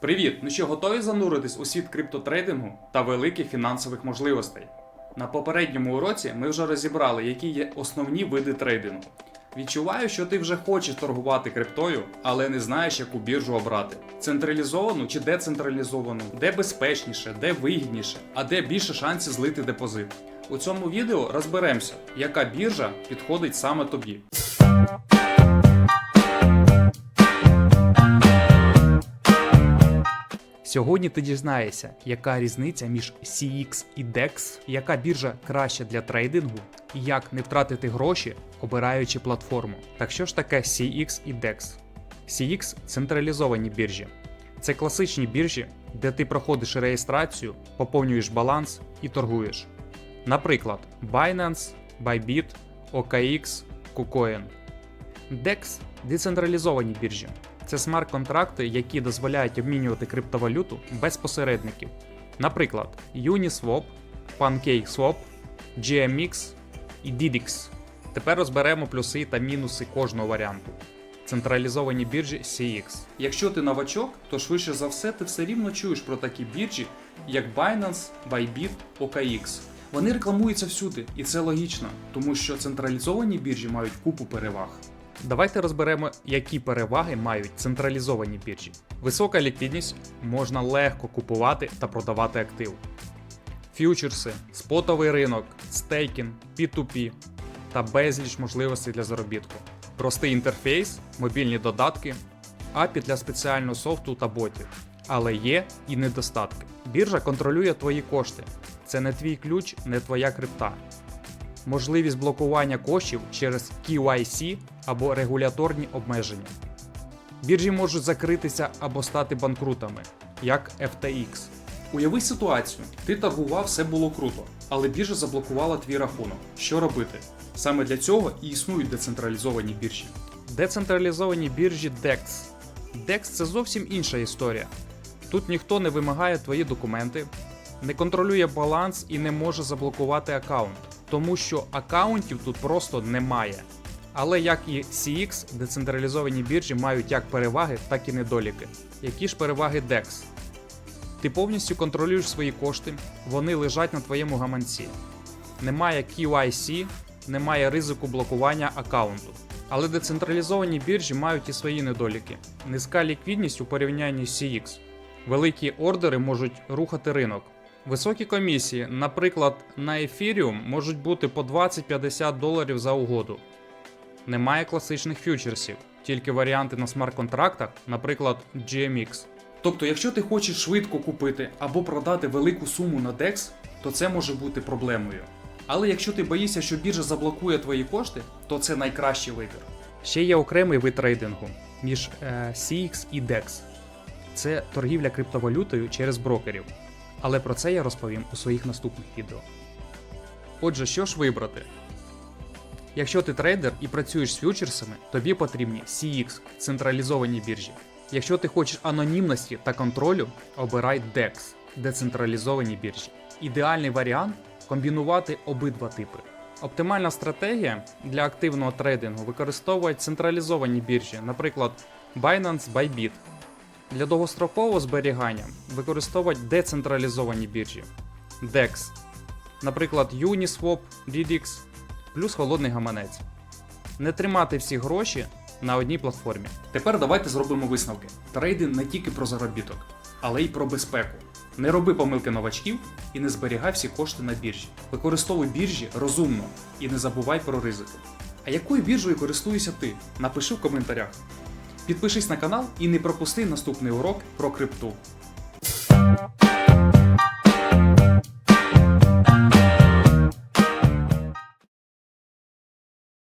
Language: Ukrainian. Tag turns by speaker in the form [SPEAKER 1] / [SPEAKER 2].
[SPEAKER 1] Привіт! Ну що, готові зануритись у світ криптотрейдингу та великих фінансових можливостей? На попередньому уроці ми вже розібрали, які є основні види трейдингу. Відчуваю, що ти вже хочеш торгувати криптою, але не знаєш, яку біржу обрати: централізовану чи децентралізовану, де безпечніше, де вигідніше, а де більше шансів злити депозит. У цьому відео розберемося, яка біржа підходить саме тобі. Сьогодні ти дізнаєшся, яка різниця між CX і DEX, яка біржа краща для трейдингу, і як не втратити гроші, обираючи платформу. Так що ж таке CX і DEX? CX централізовані біржі. Це класичні біржі, де ти проходиш реєстрацію, поповнюєш баланс і торгуєш. Наприклад, Binance, Bybit, OKX, KuCoin. DEX децентралізовані біржі. Це смарт-контракти, які дозволяють обмінювати криптовалюту без посередників. Наприклад, Uniswap, PancakeSwap, GMX і DDX. Тепер розберемо плюси та мінуси кожного варіанту. Централізовані біржі CX. Якщо ти новачок, то швидше за все ти все рівно чуєш про такі біржі, як Binance, Bybit, OKX. Вони рекламуються всюди, і це логічно, тому що централізовані біржі мають купу переваг. Давайте розберемо, які переваги мають централізовані біржі. Висока ліквідність можна легко купувати та продавати актив. Ф'ючерси, спотовий ринок, стейкінг, P2P та безліч можливостей для заробітку. Простий інтерфейс, мобільні додатки, API для спеціального софту та ботів. Але є і недостатки. Біржа контролює твої кошти. Це не твій ключ, не твоя крипта можливість блокування коштів через KYC або регуляторні обмеження. Біржі можуть закритися або стати банкрутами, як FTX. Уяви ситуацію: ти торгував, все було круто, але біржа заблокувала твій рахунок. Що робити? Саме для цього і існують децентралізовані біржі. Децентралізовані біржі DEX. DEX це зовсім інша історія. Тут ніхто не вимагає твої документи, не контролює баланс і не може заблокувати аккаунт, тому що аккаунтів тут просто немає. Але як і CX, децентралізовані біржі мають як переваги, так і недоліки. Які ж переваги DEX? Ти повністю контролюєш свої кошти, вони лежать на твоєму гаманці. Немає KYC, немає ризику блокування аккаунту. Але децентралізовані біржі мають і свої недоліки. Низька ліквідність у порівнянні з CX. Великі ордери можуть рухати ринок. Високі комісії, наприклад, на Ethereum можуть бути по 20-50 доларів за угоду. Немає класичних фьючерсів, тільки варіанти на смарт-контрактах, наприклад, GMX. Тобто, якщо ти хочеш швидко купити або продати велику суму на DEX, то це може бути проблемою. Але якщо ти боїшся, що біржа заблокує твої кошти, то це найкращий вибір. Ще є окремий вид трейдингу між е, CX і DEX. Це торгівля криптовалютою через брокерів. Але про це я розповім у своїх наступних відео. Отже, що ж вибрати? Якщо ти трейдер і працюєш з фьючерсами, тобі потрібні CX централізовані біржі. Якщо ти хочеш анонімності та контролю, обирай DEX децентралізовані біржі. Ідеальний варіант комбінувати обидва типи. Оптимальна стратегія для активного трейдингу використовує централізовані біржі, наприклад, Binance Bybit. Для довгострокового зберігання використовують децентралізовані біржі DEX, наприклад, Uniswap, DDX, плюс холодний гаманець. Не тримати всі гроші на одній платформі. Тепер давайте зробимо висновки. Трейдинг не тільки про заробіток, але й про безпеку. Не роби помилки новачків і не зберігай всі кошти на біржі. Використовуй біржі розумно і не забувай про ризики. А якою біржею користуєшся ти? Напиши в коментарях. Підпишись на канал і не пропусти наступний урок про крипту.